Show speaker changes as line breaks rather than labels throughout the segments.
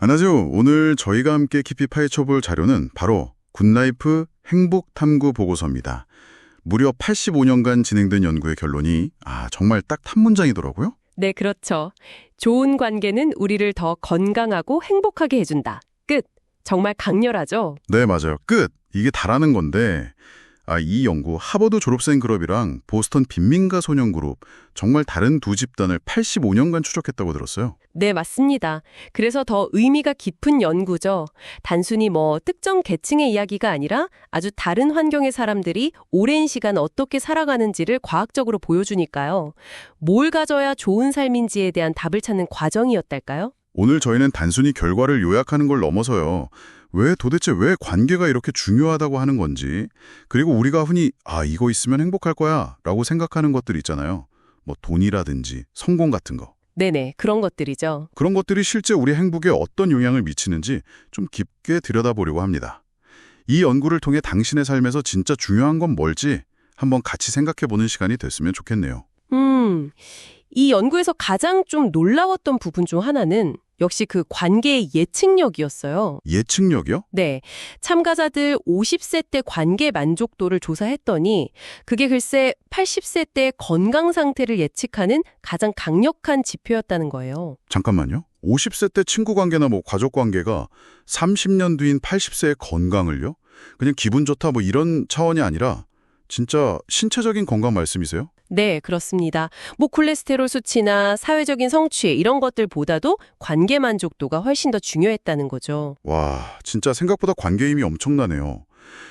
안녕하세요. 오늘 저희가 함께 깊이 파헤쳐볼 자료는 바로 굿라이프 행복 탐구 보고서입니다. 무려 85년간 진행된 연구의 결론이 아 정말 딱 한 문장이더라고요.
네, 그렇죠. 좋은 관계는 우리를 더 건강하고 행복하게 해준다. 끝. 정말 강렬하죠?
네, 맞아요. 끝. 이게 다라는 건데 아, 이 연구 하버드 졸업생 그룹이랑 보스턴 빈민가 소년 그룹 정말 다른 두 집단을 85년간 추적했다고 들었어요.
네, 맞습니다. 그래서 더 의미가 깊은 연구죠. 단순히 뭐 특정 계층의 이야기가 아니라 아주 다른 환경의 사람들이 오랜 시간 어떻게 살아가는지를 과학적으로 보여주니까요. 뭘 가져야 좋은 삶인지에 대한 답을 찾는 과정이었달까요?
오늘 저희는 단순히 결과를 요약하는 걸 넘어서요. 왜 도대체 왜 관계가 이렇게 중요하다고 하는 건지 그리고 우리가 흔히 아 이거 있으면 행복할 거야 라고 생각하는 것들 있잖아요. 뭐 돈이라든지 성공 같은 거.
네네, 그런 것들이죠.
그런 것들이 실제 우리 행복에 어떤 영향을 미치는지 좀 깊게 들여다보려고 합니다. 이 연구를 통해 당신의 삶에서 진짜 중요한 건 뭘지 한번 같이 생각해보는 시간이 됐으면 좋겠네요.
음, 이 연구에서 가장 좀 놀라웠던 부분 중 하나는 역시 그 관계의 예측력이었어요.
예측력이요?
네. 참가자들 50세 때 관계 만족도를 조사했더니 그게 글쎄 80세 때 건강 상태를 예측하는 가장 강력한 지표였다는 거예요.
잠깐만요. 50세 때 친구 관계나 뭐 가족 관계가 30년 뒤인 80세의 건강을요? 그냥 기분 좋다 뭐 이런 차원이 아니라 진짜 신체적인 건강 말씀이세요?
네, 그렇습니다. 뭐 콜레스테롤 수치나 사회적인 성취 이런 것들보다도 관계 만족도가 훨씬 더 중요했다는 거죠.
와, 진짜 생각보다 관계 힘이 엄청나네요.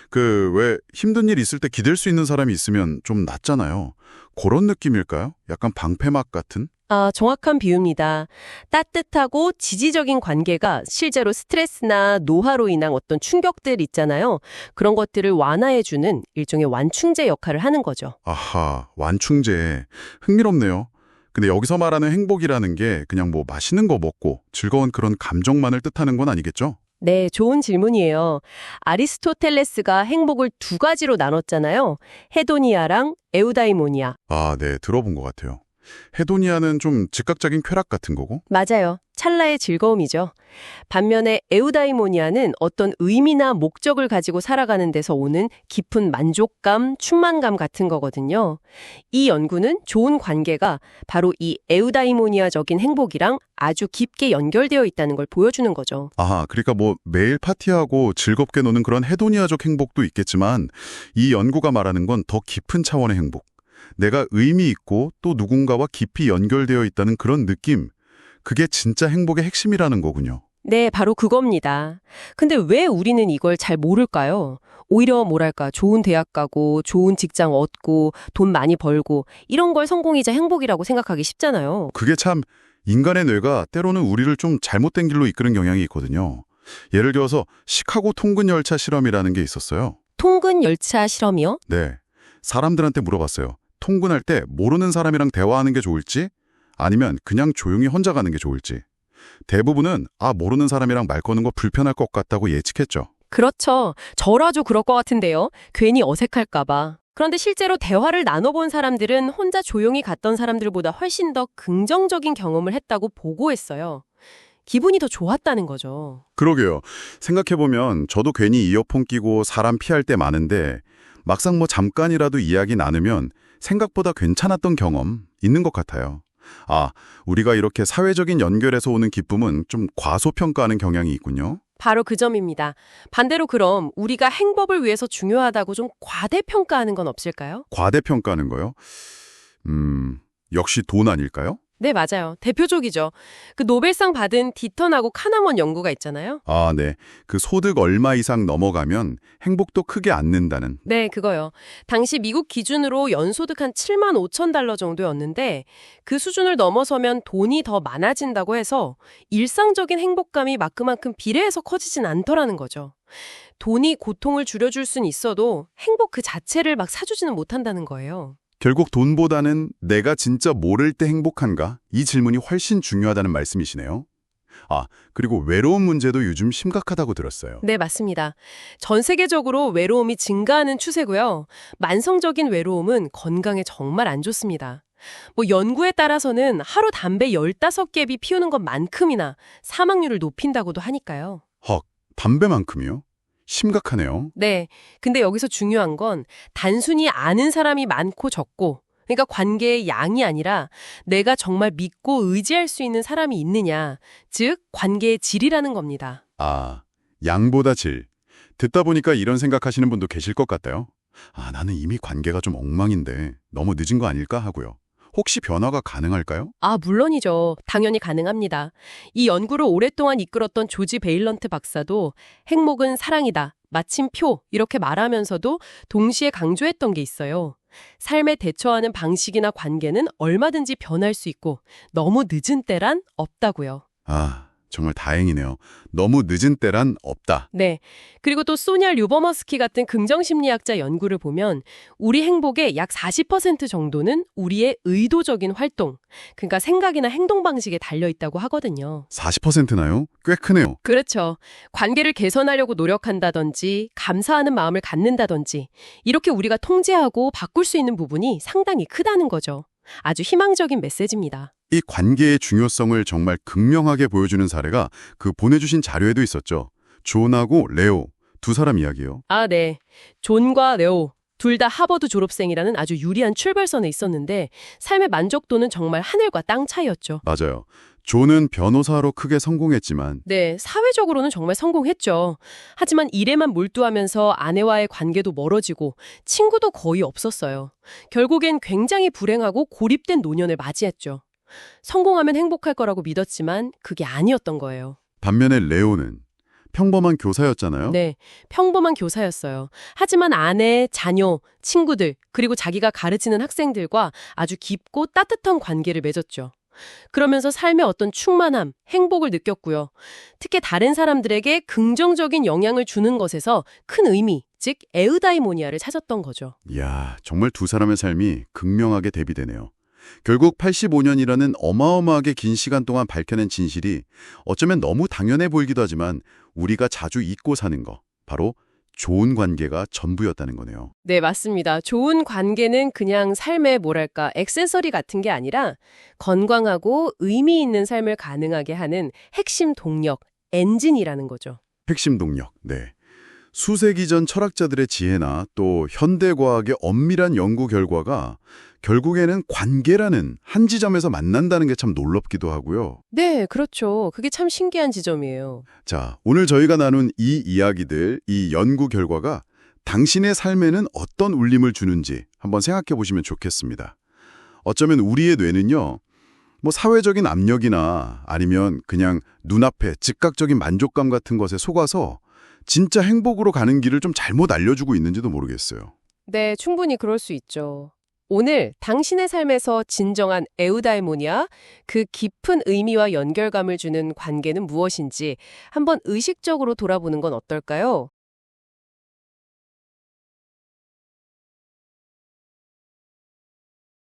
그 왜 힘든 일 있을 때 기댈 수 있는 사람이 있으면 좀 낫잖아요. 그런 느낌일까요? 약간 방패막 같은?
아, 정확한 비유입니다. 따뜻하고 지지적인 관계가 실제로 스트레스나 노화로 인한 어떤 충격들 있잖아요. 그런 것들을 완화해주는 일종의 완충제 역할을 하는 거죠.
아하, 완충제. 흥미롭네요. 근데 여기서 말하는 행복이라는 게 그냥 뭐 맛있는 거 먹고 즐거운 그런 감정만을 뜻하는 건 아니겠죠?
네, 좋은 질문이에요. 아리스토텔레스가 행복을 두 가지로 나눴잖아요. 헤도니아랑 에우다이모니아.
아, 네, 들어본 것 같아요. 헤도니아는 좀 즉각적인 쾌락 같은 거고,
맞아요. 찰나의 즐거움이죠. 반면에 에우다이모니아는 어떤 의미나 목적을 가지고 살아가는 데서 오는 깊은 만족감, 충만감 같은 거거든요. 이 연구는 좋은 관계가 바로 이 에우다이모니아적인 행복이랑 아주 깊게 연결되어 있다는 걸 보여주는 거죠.
아하, 그러니까 뭐 매일 파티하고 즐겁게 노는 그런 헤도니아적 행복도 있겠지만 이 연구가 말하는 건 더 깊은 차원의 행복. 내가 의미 있고 또 누군가와 깊이 연결되어 있다는 그런 느낌. 그게 진짜 행복의 핵심이라는 거군요.
네, 바로 그겁니다. 근데 왜 우리는 이걸 잘 모를까요? 오히려 뭐랄까, 좋은 대학 가고, 좋은 직장 얻고, 돈 많이 벌고, 이런 걸 성공이자 행복이라고 생각하기 쉽잖아요.
그게 참 인간의 뇌가 때로는 우리를 좀 잘못된 길로 이끄는 경향이 있거든요. 예를 들어서 시카고 통근 열차 실험이라는 게 있었어요.
통근 열차 실험이요?
네. 사람들한테 물어봤어요. 통근할 때 모르는 사람이랑 대화하는 게 좋을지 아니면 그냥 조용히 혼자 가는 게 좋을지. 대부분은 아 모르는 사람이랑 말 거는 거 불편할 것 같다고 예측했죠.
그렇죠. 저라도 그럴 것 같은데요. 괜히 어색할까 봐. 그런데 실제로 대화를 나눠본 사람들은 혼자 조용히 갔던 사람들보다 훨씬 더 긍정적인 경험을 했다고 보고했어요. 기분이 더 좋았다는 거죠.
그러게요. 생각해보면 저도 괜히 이어폰 끼고 사람 피할 때 많은데 막상 뭐 잠깐이라도 이야기 나누면 생각보다 괜찮았던 경험 있는 것 같아요. 아, 우리가 이렇게 사회적인 연결에서 오는 기쁨은 좀 과소평가하는 경향이 있군요.
바로 그 점입니다. 반대로 그럼 우리가 행복을 위해서 중요하다고 좀 과대평가하는 건 없을까요?
과대평가하는 거요? 음, 역시 돈 아닐까요?
네, 맞아요. 대표적이죠. 그 노벨상 받은 디턴하고 카나먼 연구가 있잖아요.
아, 네. 그 소득 얼마 이상 넘어가면 행복도 크게 안 는다는.
네, 그거요. 당시 미국 기준으로 연소득 한 7만 5천 달러 정도였는데 그 수준을 넘어서면 돈이 더 많아진다고 해서 일상적인 행복감이 마크만큼 비례해서 커지진 않더라는 거죠. 돈이 고통을 줄여줄 순 있어도 행복 그 자체를 막 사주지는 못한다는 거예요.
결국 돈보다는 내가 진짜 모를 때 행복한가? 이 질문이 훨씬 중요하다는 말씀이시네요. 아, 그리고 외로움 문제도 요즘 심각하다고 들었어요.
네, 맞습니다. 전 세계적으로 외로움이 증가하는 추세고요. 만성적인 외로움은 건강에 정말 안 좋습니다. 뭐 연구에 따라서는 하루 담배 15갭이 피우는 것만큼이나 사망률을 높인다고도 하니까요.
헉, 담배만큼이요? 심각하네요.
네. 근데 여기서 중요한 건 단순히 아는 사람이 많고 적고, 그러니까 관계의 양이 아니라 내가 정말 믿고 의지할 수 있는 사람이 있느냐, 즉, 관계의 질이라는 겁니다.
아, 양보다 질. 듣다 보니까 이런 생각하시는 분도 계실 것 같아요. 아, 나는 이미 관계가 좀 엉망인데 너무 늦은 거 아닐까 하고요. 혹시 변화가 가능할까요?
아, 물론이죠. 당연히 가능합니다. 이 연구를 오랫동안 이끌었던 조지 베일런트 박사도 행복은 사랑이다. 마침표 이렇게 말하면서도 동시에 강조했던 게 있어요. 삶에 대처하는 방식이나 관계는 얼마든지 변할 수 있고 너무 늦은 때란 없다고요.
아, 정말 다행이네요. 너무 늦은 때란 없다.
네. 그리고 또 소냐 류버머스키 같은 긍정심리학자 연구를 보면 우리 행복의 약 40% 정도는 우리의 의도적인 활동, 그러니까 생각이나 행동 방식에 달려 있다고 하거든요.
40%나요? 꽤 크네요.
그렇죠. 관계를 개선하려고 노력한다든지 감사하는 마음을 갖는다든지 이렇게 우리가 통제하고 바꿀 수 있는 부분이 상당히 크다는 거죠. 아주 희망적인 메시지입니다.
이 관계의 중요성을 정말 극명하게 보여주는 사례가 그 보내주신 자료에도 있었죠. 존하고 레오 두 사람 이야기요.
아, 네. 존과 레오 둘 다 하버드 졸업생이라는 아주 유리한 출발선에 있었는데 삶의 만족도는 정말 하늘과 땅 차이였죠.
맞아요. 존은 변호사로 크게 성공했지만
네, 사회적으로는 정말 성공했죠. 하지만 일에만 몰두하면서 아내와의 관계도 멀어지고 친구도 거의 없었어요. 결국엔 굉장히 불행하고 고립된 노년을 맞이했죠. 성공하면 행복할 거라고 믿었지만 그게 아니었던 거예요.
반면에 레오는 평범한 교사였잖아요.
네, 평범한 교사였어요. 하지만 아내, 자녀, 친구들, 그리고 자기가 가르치는 학생들과 아주 깊고 따뜻한 관계를 맺었죠. 그러면서 삶의 어떤 충만함, 행복을 느꼈고요. 특히 다른 사람들에게 긍정적인 영향을 주는 것에서 큰 의미, 즉 에우다이모니아를 찾았던 거죠.
이야, 정말 두 사람의 삶이 극명하게 대비되네요. 결국 85년이라는 어마어마하게 긴 시간 동안 밝혀낸 진실이 어쩌면 너무 당연해 보이기도 하지만 우리가 자주 잊고 사는 거, 바로 좋은 관계가 전부였다는 거네요.
네, 맞습니다. 좋은 관계는 그냥 삶의 뭐랄까 액세서리 같은 게 아니라 건강하고 의미 있는 삶을 가능하게 하는 핵심 동력, 엔진이라는 거죠.
핵심 동력, 네. 수세기 전 철학자들의 지혜나 또 현대과학의 엄밀한 연구 결과가 결국에는 관계라는 한 지점에서 만난다는 게 참 놀랍기도 하고요.
네, 그렇죠. 그게 참 신기한 지점이에요.
자, 오늘 저희가 나눈 이 이야기들, 이 연구 결과가 당신의 삶에는 어떤 울림을 주는지 한번 생각해 보시면 좋겠습니다. 어쩌면 우리의 뇌는요, 뭐 사회적인 압력이나 아니면 그냥 눈앞에 즉각적인 만족감 같은 것에 속아서 진짜 행복으로 가는 길을 좀 잘못 알려주고 있는지도 모르겠어요.
네, 충분히 그럴 수 있죠. 오늘 당신의 삶에서 진정한 에우다이모니아, 그 깊은 의미와 연결감을 주는 관계는 무엇인지 한번 의식적으로 돌아보는 건 어떨까요?